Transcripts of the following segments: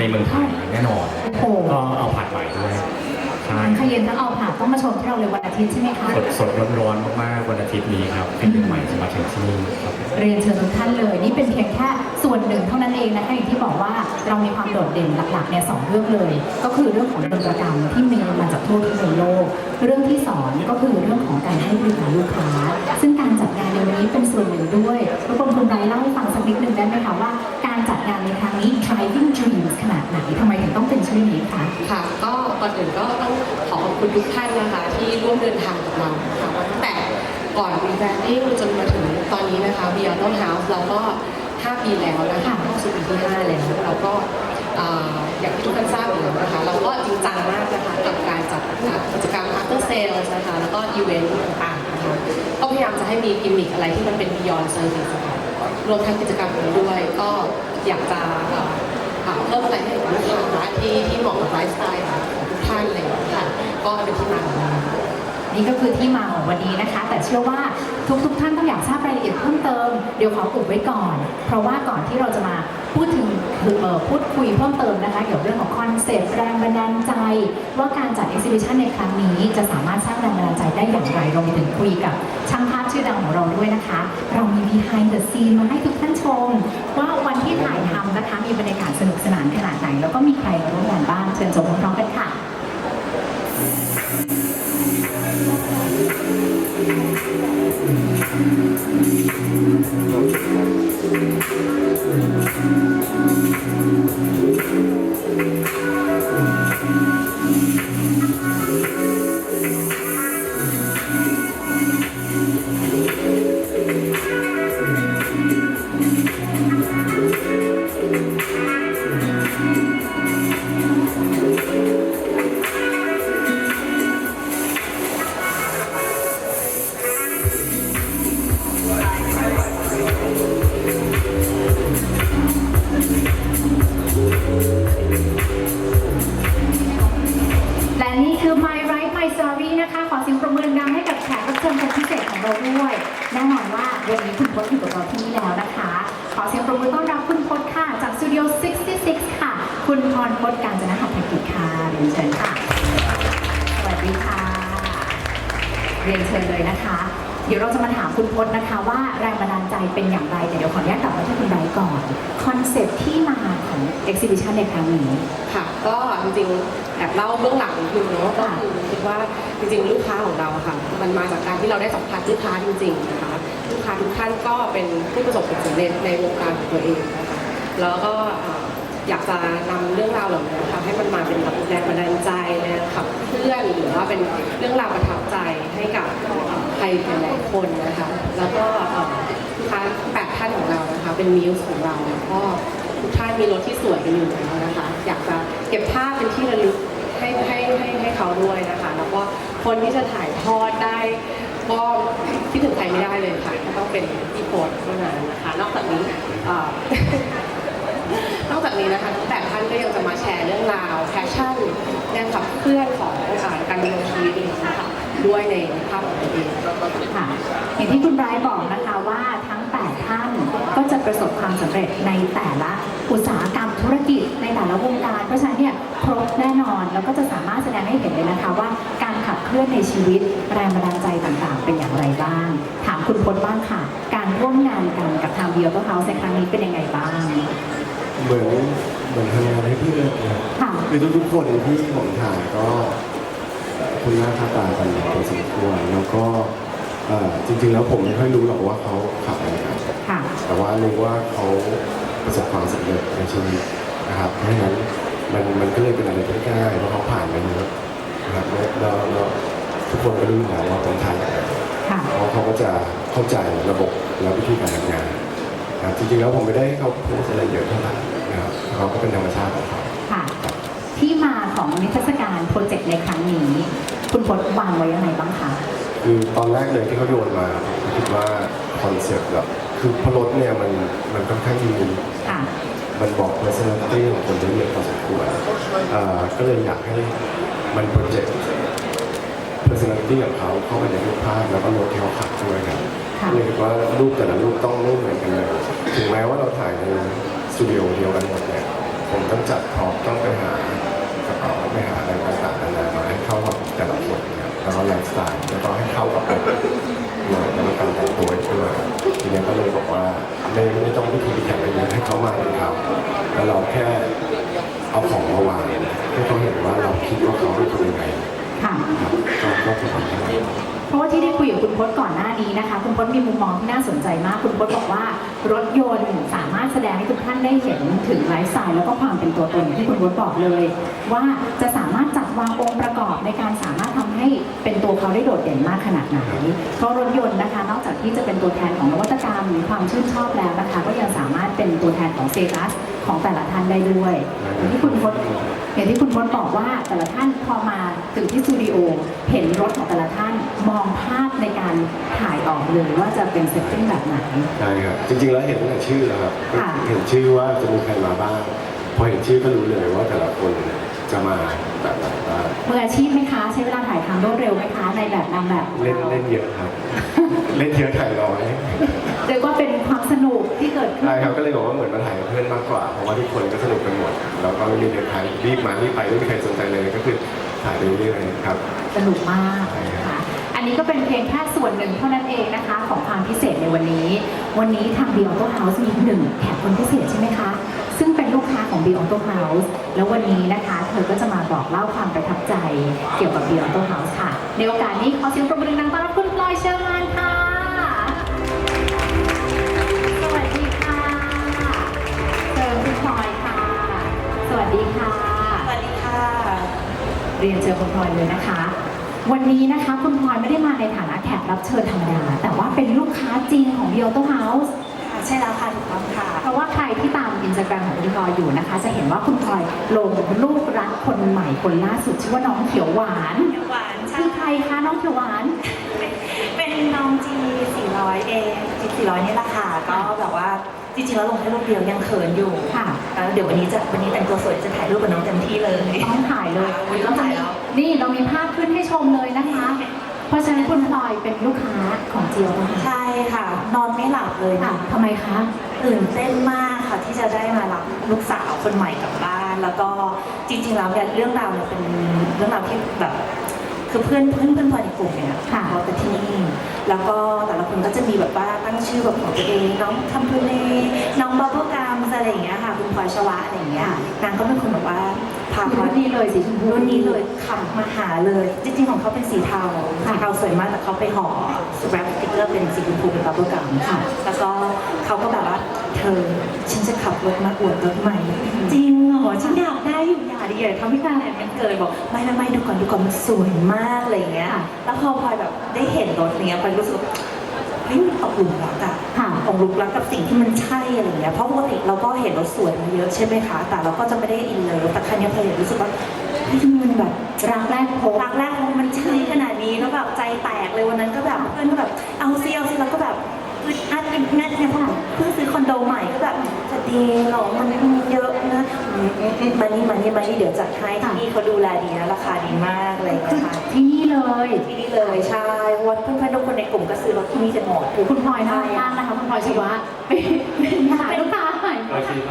ในเมืองไทยแน่นอน โอ้โห ก็เอาผัดใหม่ด้วยใช่ทั้งขยันทั้งเอาผ่าต้องมาชมที่เราเลยวันอาทิตย์ใช่ไหมคะ สดสดๆร้อนๆมากๆวันอาทิตย์นี้ครับเป็นเดือนใหม่จะมาถึงที่นี่ครับ เรียนเชิญทุกท่านเลย นี่เป็นเพียงแค่ส่วนหนึ่งเท่านั้นเองนะคะอย่างที่บอกว่าเรามีความโดดเด่นหลักๆเนี่ยสองเรื่องเลย ก็คือเรื่องของดนตรกรรมที่มีมาจากทั่วทุกมุมโลก เรื่องที่สองก็คือเรื่องของการให้บริการลูกค้า ซึ่งการจัดงานในวันนี้เป็นส่วนหนึ่งด้วยรบกวนคุณไบรท์เล่าให้ฟังสักนิดนึงได้ไหมคะว่า การจัดงานในครั้งนี้ driving dreams ขนาด ไหนทำไมถึงต้องเป็นชื่อนี้คะค่ะ ก็ก่อนอื่นก็ต้องขอขอบคุณทุกท่านนะคะ ที่ร่วมเดินทางกับเราค่ะตั้งแต่ก่อนรีแบรนดิ้งจนมาถึงตอนนี้นะคะ Beyond House เราก็ 5 ปีแล้วนะคะเข้าสู่ปีที่ 5 แล้วเราก็อย่างที่ทุกท่านทราบอยู่แล้วนะคะ เราก็จริงจังมากนะคะกับการจัดกิจกรรม after sales นะคะแล้วก็อีเวนต์ต่างๆนะคะก็พยายามจะให้มีกิมมิคอะไรที่มันเป็น beyond service นะคะรวมทั้งกิจกรรมนี้ด้วยก็อยากจะ เอ่อค่ะเพิ่มอะไรให้กับลูกค้าที่ที่เหมาะกับไลฟ์สไตล์ของทุกท่านอะไรอย่างเลยค่ะก็เป็นที่มาของเรานี่ก็คือที่มาของวันนี้นะคะ แต่เชื่อว่าทุกๆทท่านต้องอยากทราบรายละเอียดเพิ่มเติม เดี๋ยวขออุบไว้ก่อน เพราะว่าก่อนที่เราจะมา พูดถึงคือพูดคุยเพิ่มเติมนะคะเกี่ยวกับเรื่องของคอนเซ็ปต์แรงบันดาลใจ ว่าการจัด exhibition ในครั้งนี้จะสามารถสร้างแรงบันดาลใจได้อย่างไรรวมไปถึงคุยกับช่างภาพชื่อดังของเราด้วยนะคะ เรามี behind the scene มาให้ทุกท่านชม ว่าวันที่ถ่ายทำนะคะมีบรรยากาศสนุกสนานขนาดไหน แล้วก็มีใครมาร่วมงานบ้างเชิญชมพร้อมๆกันค่ะแล ค่ะคุณพรพจน์การจนหัตถกิจค่ะเรียนเชิญค่ะ สวัสดีค่ะ เรียนเชิญเลยนะคะ เดี๋ยวเราจะมาถามคุณพจน์นะคะว่าแรงบันดาลใจเป็นอย่างไรแต่เดี๋ยวขออนุญาตกลับมาที่คุณไบร์ทก่อนคอนเซ็ปต์ที่มาของ exhibition ในครั้งนี้ ค่ะ ก็จริงๆแอบเล่าเบื้องหลังนิดนึงเนาะก็คือคิดว่าจริงๆ ลูกค้าของเราอะค่ะ มันมาจากการที่เราได้สัมผัสลูกค้าจริงๆนะคะลูกค้าทุกท่านก็เป็นผู้ประสบผลสำเร็จในวงการของตัวเองนะคะแล้วก็เอยากจะนำเรื่องราวเหล่านี้นะคะให้มันมาเป็นแบบแรงบันดาลใจแรงขับเคลื่อนหรือว่าเป็นเรื่องราวประทับใจให้กับใครหลายๆคนนะคะ แล้วก็เอ่อลูกค้าแปดท่านของเรานะคะ เป็นมิวส์ของเราก็ทุกท่านมีรถที่สวยกันอยู่แล้วนะคะ อยากจะเก็บภาพเป็นที่ระลึกให้ให้ให้ให้เขาด้วยนะคะ แล้วก็คนที่จะถ่ายทอดได้ก็คิดถึงใครไม่ได้เลยค่ะก็ต้องเป็นพี่โพสเท่านั้นนะคะ นอกจากนี้ นอกจากนี้นะคะทั้งแปดท่านก็ยังจะมาแชร์เรื่องราวแพชชั่นแรงขับเคลื่อนของอาการดำเนินชีวิตเองนะคะด้วยในภาพของตัวเองค่ะอย่างที่คุณไบรท์บอกนะคะว่าทั้ง 8 ท่านก็จะประสบความสำเร็จในแต่ละอุตสาหกรรมธุรกิจในแต่ละวงการ เพราะฉะนั้นเนี่ยครบแน่นอนแล้วก็จะสามารถแสดงให้เห็นเลยนะคะว่าการขับเคลื่อนในชีวิตแรงบันดาลใจต่างๆ เป็นอย่างไรบ้าง ถามคุณพลบ้างค่ะ การร่วมงานกันกับทางเบียร์เฮาส์ในครั้งนี้เป็นยังไงบ้าง เหมือนเหมือนทำงานให้เพื่อนนะครับค่ะ คือทุกๆคนที่ผมถ่ายก็คุณหน้าค่าตากันพอสมควรแล้วก็เอ่อจริง ๆ แล้วผมไม่ค่อยรู้หรอกว่าเขาขับอะไรกันค่ะ แต่ว่ารู้ว่าเขาประสบความสำเร็จในชีวิตนะครับเพราะฉะนั้นมันมันก็เลยเป็นอะไรที่ง่ายเพราะเขาผ่านมาเยอะนะครับแล้วแล้วแล้วทุกคนก็รู้อยู่แล้วว่าผมถ่ายอะไรค่ะ เพราะเขาก็จะเข้าใจระบบและวิธีการทำงานนะครับจริงๆแล้วผมไม่ได้ให้เขาพูดอะไรเยอะเท่าไหร่นะครับ เขาก็เป็นธรรมชาติของเขาค่ะ ที่มาของนิทรรศการโปรเจกต์ในครั้งนี้ คุณพลวางไว้ยังไงบ้างคะคือตอนแรกเลยที่เขาโยนมาผมคิดว่าคอนเซ็ปต์แบบคือพรถเนี่ยมันมันค่อนข้างยูนิคค่ะ มันบอก personality ของคนได้เยอะพอสมควรเอ่อก็เลยอยากให้มันโปรเจกต์ personality ของเขาเข้าไปในรูปภาพแล้วก็รถที่เขาขับด้วยกันค่ะ เลยคิดว่ารูปแต่ละรูปต้องไม่เหมือนกันเลยถึงแม้ว่าเราถ่ายใน สตูดิโอเดียวกันหมดเนี่ยผมก็ต้องจัดพร้อมต้องไปหากระเป๋าต้องไปหาอะไรต่างๆนานามาให้เข้ากับแต่ละคนนะครับแล้วก็ไลฟ์สไตล์แล้วก็ให้เข้ากับแบบเลยแล้วก็การแต่งตัวด้วยทีนี้ก็เลยบอกว่าไม่ไม่ต้องพิธีพิถันอะไรเยอะให้เขามาเป็นเขาแล้วเราแค่เอาของมาวางให้เขาเห็นว่าเราคิดว่าเขาเป็นคนยังไงค่ะครับก็ก็คือทำให้เพราะว่าที่ได้คุยกับคุณพจน์ก่อนหน้านี้นะคะ คุณพจน์มีมุมมองที่น่าสนใจมาก คุณพจน์บอกว่า รถยนต์สามารถแสดงให้ทุกท่านได้เห็นถึงไลฟ์สไตล์แล้วก็ความเป็นตัวตนที่คุณพจน์บอกเลย ว่าจะสามารถจัดวางองค์ประกอบในการสามารถทำให้เป็นตัวเขาได้โดดเด่นมากขนาดไหนเพราะรถยนต์นะคะ นอกจากที่จะเป็นตัวแทนของนวัตกรรมความชื่นชอบแล้วนะคะ ก็ยังสามารถเป็นตัวแทนของเซตัสของแต่ละท่านได้ด้วยอย่างที่คุณพจน์อย่างที่คุณพจน์บอกว่าแต่ละท่านพอมาถึงที่สตูดิโอเห็นรถของแต่ละท่านมองภาพ ในการถ่ายออกเลยว่าจะเป็นเซตติ้งแบบไหน ใช่ครับจริงๆ แล้วเห็นตั้งแต่ชื่อแล้วครับค่ะ เห็นชื่อว่าจะมีใครมาบ้างพอเห็นชื่อก็รู้เลยว่าแต่ละคนจะมาแบบไหนบ้างมืออาชีพไหมคะ ใช้เวลาถ่ายทำรวดเร็วไหมคะในแบบนางแบบของเล่นเราเล่นเยอะครับ เล่นเยอะถ่ายน้อยเรียกว่าเป็นความสนุกที่เกิดขึ้น ใช่ครับก็เลยบอกว่าเหมือนมาถ่ายกับเพื่อนมากกว่าเพราะว่าทุกคนก็สนุกกันหมดแล้วก็ไม่มีเดินทางรีบมารีบไปไม่มีใครสนใจเลยก็คือถ่ายไปเรื่อยๆครับ สนุกมากใช่ครันะคะบอั นนี้ก็เป็นเพียงแค่ส่วนหนึ่งเท่านั้นเองนะคะ ของความพิเศษในวันนี้ วันนี้ทาง b ีออโต้เฮาส์มีหนึ่งแขกคนพิเศษใช่ไหมคะ ซึ่งเป็นลูกค้าของ b ีออโต้เฮาส์แล้ววันนี้นะคะ เธอก็จะมาบอกเล่าความประทับใจเกี่ยวกับ b ีออโต้เฮาส์ค่ะ ในโอกาสนี้ขอเสียงปรบมือดังๆต้อนรับคุณพลอยเชอร์มานค่ะ สวัสดีค่ะเชิญคุณพลอยค่ะ สวัสดีค่ะ สวัสดีค่ะ เรียนเชิญคุณพลอยเลยนะคะ วันนี้นะคะคุณพลอยไม่ได้มาในฐานะแขกรับเชิญธรรมดา แต่ว่าเป็นลูกค้าจริงของ b ีอ t o House ค่ะใช่แล้วค่ะถูกต้องค่ะ เพราะว่าใครที่ตามอินสตาแกรมของคุณพลอยอยู่นะคะ จะเห็นว่าคุณพลอยลงลูกรักคนใหม่คนล่าสุดชื่อว่าน้องเขียวหวานเขียวหวานใช่คือใครคะน้องเขียวหวาน เป็นน้องจี400เองจี400นี่แหละค่ะก็แบบว่า จริงๆแล้วลงแค่รูปเดียวยังเขินอยู่ค่ะแล้วเดี๋ยววันนี้จะวันนี้แต่งตัวสวยจะถ่ายรูปกับน้องเต็มที่เลยต้องถ่ายเลยวันนี้ต้องถ่ายแล้วนี่เรามีภาพขึ้นให้ชมเลยนะคะ เพราะฉะนั้นคุณพลอยเป็นลูกค้าของเจียวนะคะใช่ค่ะ นอนไม่หลับเลยค่ะค่ะทำไมคะตื่นเต้นมากค่ะที่จะได้มารับลูกสาวคนใหม่กลับบ้าน แล้วก็จริงๆแล้วเนี่ยเรื่องราวเนี่ยเป็นเรื่องราวที่แบบ คือเพื่อนเพื่อนเพื่อนพลอยในกลุ่มเนี่ยค่ะเขาจะที่นี่แล้วก็แต่ละคนก็จะมีแบบว่าตั้งชื่อแบบของตัวเองน้องคัมพูเล่น้องบับเบิ้ลกัมอะไรอย่างเงี้ยค่ะคุณพลอยชวะอะไรอย่างเงี้ยค่ะนางก็เป็นคนแบบว่าพาพลรุ่อยนนี้เลยสีชมพูรุ่นนี้เลยขับมาหาเลย จริงๆของเขาเป็นสีเทาสีเทาสวยมากแต่เขาไปห่อแรปสติ๊กเกอร์เป็นสีชมพูเป็นบับเบิ้ลกัมค่ะ แล้วก็เขาก็แบบว่าเธอฉันจะขับรถมาอวดรถใหม่จริงเหรอ ฉันอยากได้อยู่อยากดีอยากทำให้แฟนมันเกิดบอกไม่ไม่ไม่ดูก่อนดูก่อนมันสวยมากอะไรอย่างเงี้ยค่ะแล้วพอพลอยแบบได้เห็นรถเนี้ยพลอยรู้สึกว่าเฮ้ยมันตกหลุมรักอะค่ะตกหลุมรักกับสิ่งที่มันใช่อะไรอย่างเงี้ย เพราะปกติเราก็เห็นรถสวยมาเยอะใช่ไหมคะ แต่เราก็จะไม่ได้อินเลยแต่ครั้งนี้พลอยรู้สึกว่าเฮ้ยทำไมมันแบบรักแรกพบรักแรกมันใช่ขนาดนี้แล้วแบบใจแตกเลยวันนั้นก็แบบเพื่อนก็แบบ เพิ่งซื้อคอนโดใหม่ก็แบบจะดีเหรอมันมีเยอะนะอืมอืมอืมมานี่มานี่มานี่เดี๋ยวจัดให้ที่นี่เขาดูแลดีนะราคาดีมากอะไรอย่างคือเงี้ยค่ะที่นี่เลยที่นี่เลยใช่เพราะว่าเพื่อนๆทุกคนในกลุ่มก็ซื้อรถที่นี่กันหมดคุณพลอยน่ารักมากนะคะคุณพลอยชิวะเป็นหาลูกค้าใหม่ก็ที่ไป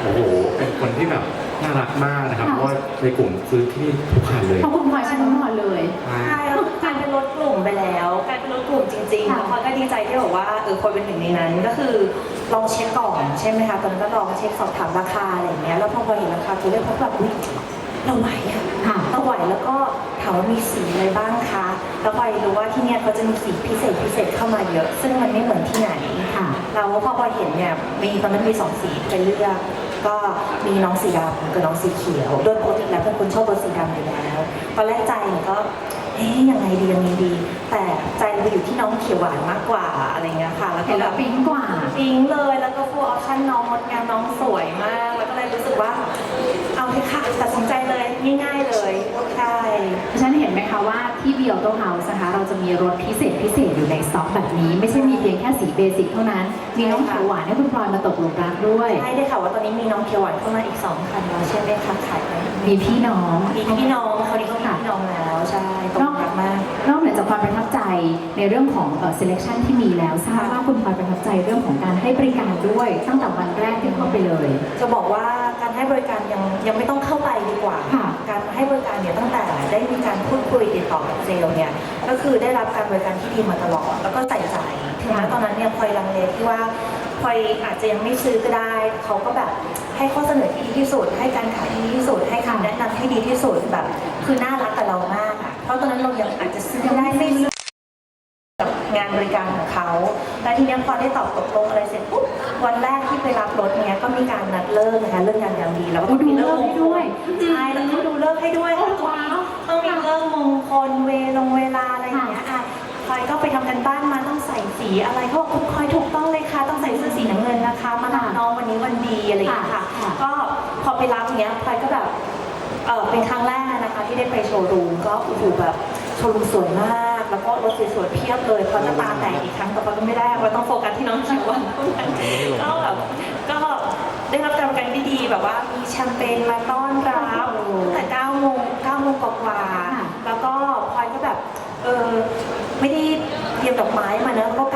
โอ้โหเป็นคนที่แบบน่ารักมากนะครับค่ะเพราะว่าในกลุ่มซื้อที่นี่ทุกคันเลยเพราะคุณพลอยใช้น้ำพลอยเลยใช่ มไปแล้วกลายเป็นรถกลุ่มจริงๆค่ะ แล้วพลอยก็ดีใจที่บอกว่าเออคนเป็นหนึ่งในนั้นก็คือลองเช็คก่อนใช่ไหมคะตอนนั้นก็ลองเช็คสอบถามราคาอะไรอย่างเงี้ยแล้วพอพอเห็นราคาตัวเลขพบแบบอุ๊ยเราไหวอะค่ะ เราไหวแล้วก็ถามว่ามีสีอะไรบ้างคะแล้วพลอยรู้ว่าที่เนี่ยเขาจะมีสีพิเศษพิเศษเข้ามาเยอะ ซึ่งมันไม่เหมือนที่ไหน ค่ะ เราพอพอเห็นเนี่ยมีตอนนั้นมีสองสีไปเลือก ก็มีน้องสีดำกับน้องสีเขียว โดยปกติแล้วเป็นคนชอบรถสีดำอยู่แล้ว ตอนแรกใจเนี่ยก็เอ๊ยยังไงดียังไงดี แต่ใจเราไปอยู่ที่น้องเขียวหวานมากกว่าอะไรเงี้ยค่ะ แล้วก็เห็นแบแล้วบปิ๊งกว่า ปิ๊งเลย แล้วก็ฟูลออปชั่นน้องงดงามน้องสวยมาก แล้วก็เลยรู้สึกว่า เอาเถอะค่ะตัดสินใจเลยง่ายๆเลยใช่ฉันเห็น ไหมคะว่าที่ b ี a u t o House นะคะ เราจะมีรถพิเศษพิเศษอยู่ในสต็อกแบบนี้ ไม่ใช่มีเพียงแค่สีเบสิกเท่านั้น มีน้องเขียวหวานให้คุณพลอยมาตกหลุมรักด้วย ใช่ได้ค่ะว่าตอนนี้มีน้องเขียวหวานเข้ามาอีกสองคันแล้วใช่ไหมคะขายไปมีพี่น้องมีพี่น้องเขานี้เขามีพี่น้องแล้วใช่ตรงรัก มาก นอกเหนือจากความประทับใจในเรื่องของเอ่อ selection ที่มีแล้วทราบว่าคุณพลอยประทับใจเรื่องของการให้บริการด้วย ตั้งแต่วันแรกที่เข้าไปเลย จะบอกว่าการให้บริการยังยังไม่ต้องเข้าไปดีกว่า ค่ะ การให้บริการเนี่ยตั้งแต่ได้มีการพูดคุยติดต่อกับเซลล์เนี่ยก็คือได้รับการบริการที่ดีมาตลอด แล้วก็ใส่ใจถึงแม้ตอนนั้นเนี่ยพลอยลังเลที่ว่าพลอยอาจจะยังไม่ซื้อก็ได้ เขาก็แบบให้ข้อเสนอที่ดีที่สุด ให้การขายที่ดีที่สุด ให้คำแนะนำที่ดีที่สุดแบบ คือน่ารักกับเรามากอะ เพราะตอนนั้นเรายังอาจจะซื้อไม่ได้ไม่ซื้อกับงานบริการของเขาแล้วทีเนี้ยพอได้ตอบตกลงอะไรเสร็จปุ๊บวันแรกที่ไปรับรถเนี้ยก็มีการนัดเลิกนะคะเรื่องงานอย่างดีแล้วก็ต้องมีเลิกดูเลิกให้ด้วยใช่แล้วก็ดูเลิกให้ด้วยโอ้ว้าวต้องมีเลิกมงคลเวลงเวลาอะไรอย่างเงี้ยอะพลอยก็ไปทำกันบ้านมาต้องใส่สีอะไรเขาบอกคุณพลอยถูกต้องเลยค่ะต้องใส่เสื้อสีน้ำเงินนะคะ มารับน้องวันนี้วันดีอะไรอย่างเงี้ยค่ะค่ะก็พอไปรับเนี้ยพลอยก็แบบเออเป็นครั้งแรกนะคะ ที่ได้ไปโชว์รูมก็โอ้โหแบบโชว์รูมสวยมาก แล้วก็รถสวยๆเพียบเลยพอจะตาแตกอีกครั้งแต่ก็ไม่ได้เราต้องโฟกัสที่น้องชิวันเท่านั้นก็แบบก็ได้รับการบริการที่ดีแบบว่ามีแชมเปญมาต้อนรับตั้งแต่9โมง9โมงกว่าๆแล้วก็พลอยก็แบบเออไม่ได้เตรียมดอกไม้มาเนอะแล้วก็ก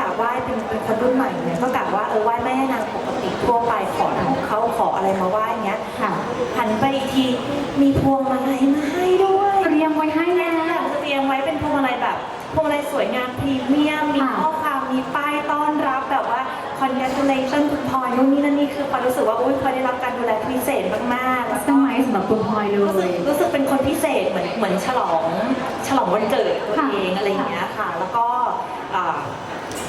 ราบไหว้ เป็นเป็นคนรุ่นใหม่เนี่ยก็กราบว่าเออไหว้แม่นางปกติทั่วไปขอของเขาขออะไรมาไหว้อย่างเงี้ยค่ะหันไปอีกทีมีพวงมาลัยมาให้ด้วยเตรียมไว้ให้แม่แล้ว เตรียมไว้เป็นพวงมาลัยแบบพวงมาลัยสวยงามพรีเมียมมีค่ะ ข้อความมีป้ายต้อนรับแบบว่า congratulation คุณพลอยนู่นนี่นั่นนี่คือพลอยรู้สึกว่าอุ้ยพลอยได้รับการดูแลที่พิเศษมากๆแล้วสก็มัยสำหรับคุณพลอยเลรู้สึกย รู้สึกเป็นคนพิเศษเหมือนเหมือนฉลองฉลองวันเกิดตัวค่ะเองอะไรอย่างเงี้ยค่ะ แล้วก็อ่า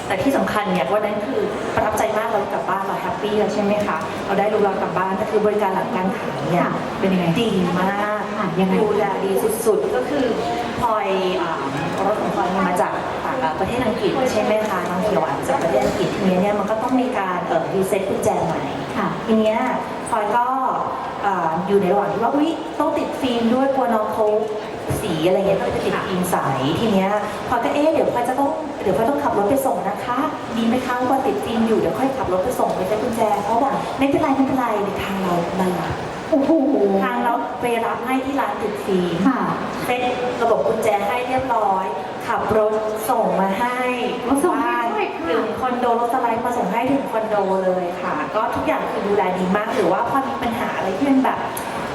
แต่ที่สำคัญเนี่ยวันนั้นคือประทับใจมากเรากลับบ้านเราแฮปปี้แล้วใช่ไหมคะเราได้รู้เรากลับบ้านก็คือบริการหลังการขายเนี่ยค่ะเป็นยังไงดีมากค่ะยังไงดูแลดีสุดๆ ก็คือพลอยอ่ารถของพลอยเนี่ยมาจากอ่าประเทศอังกฤษใช่ไหมคะน้องเขียวอ่านจากประเทศอังกฤษทีนี้เนี่ยมันก็ต้องมีการเอ่อรีเซ็ตกุญแจใหม่ค่ะทีเนี้ยพลอยก็อ่าอยู่ในระหว่างที่ว่าอุ๊ยต้องติดฟิล์มด้วยกลัวน้องเขา สีอะไรเงี้ยก็เลยจะติดฟิล์มใสทีเนี้ยพลอยก็เอ๊ะเดี๋ยวพลอยจะต้องเดี๋ยวพลอยต้องขับรถไปส่งนะคะดีไหมคะว่าติดฟิล์มอยู่เดี๋ยวค่อยขับรถไปส่งไปใช้กุญแจเขาบอกไม่เป็นไรไม่เป็นไรในทางเรามารับโอ้โหทางเราไปรับให้ที่ร้านติดฟิล์มค่ะเซ็ตระบบกุญแจให้เรียบร้อย ขับรถส่งมาให้มาส่งให้บ้านด้วยค่ะถึงคอนโดรถสไลด์มาส่งให้ถึงคอนโดเลยค่ะ ก็ทุกอย่างคือดูแลดีมากหรือว่าพอมีปัญหาอะไรที่มันแบบ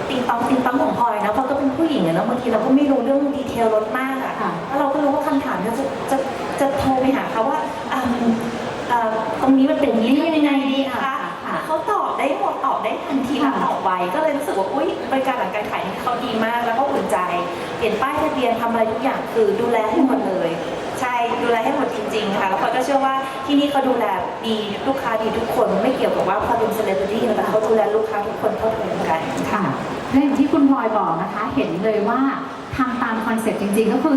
ติงตองติงตองของพลอยนะเพราะก็เป็นผู้หญิงอะเนาะบางทีเราก็ไม่รู้เรื่องดีเทลรถมากอะค่ะ แล้วเราก็รู้ว่าคำถามเนี่ยจะจะจะโทรไปหาเขาว่าอ่าเอ่อตรงนี้มันเป็นอย่างนี้ยังไงดีคะค่ะเขาตอบได้หมดตอบได้ทันทีและตอบไวก็เลยรู้สึกว่าอุ้ยบริการหลังการขายนี่เขาดีมาก แล้วก็อุ่นใจเปลี่ยนป้ายทะเบียนทำอะไรทุกอย่างคือดูแลให้หมดเลย ใช่ดูแลให้หมดจริง ๆ ค่ะ แล้วพลอยก็เชื่อว่าที่นี่เขาดูแลดีลูกค้าดีทุกคน ไม่เกี่ยวกับว่าพลอยเป็นเซเลบริตี้แต่เขาดูแลลูกค้าทุกคนเท่าเทียมกันค่ะ และอย่างที่คุณพลอยบอกนะคะ เห็นเลยว่าทำตามคอนเซ็ปต์จริงๆ ก็คือ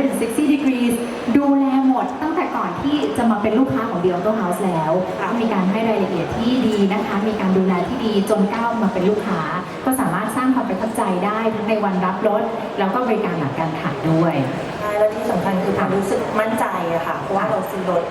360 degrees ดูแลหมดตั้งแต่ก่อนที่จะมาเป็นลูกค้าของ The Auto House แล้วค่ะมีการให้รายละเอียดที่ดีนะคะ มีการดูแลที่ดีจนก้าวมาเป็นลูกค้า ก็สามารถสร้างความประทับใจได้ทั้งในวันรับรถ แล้วก็บริการหลังการขายด้วย ใช่แล้วที่สำคัญคือความรู้สึกมั่นใจอะค่ะเพราะว่าเราซื้อรถ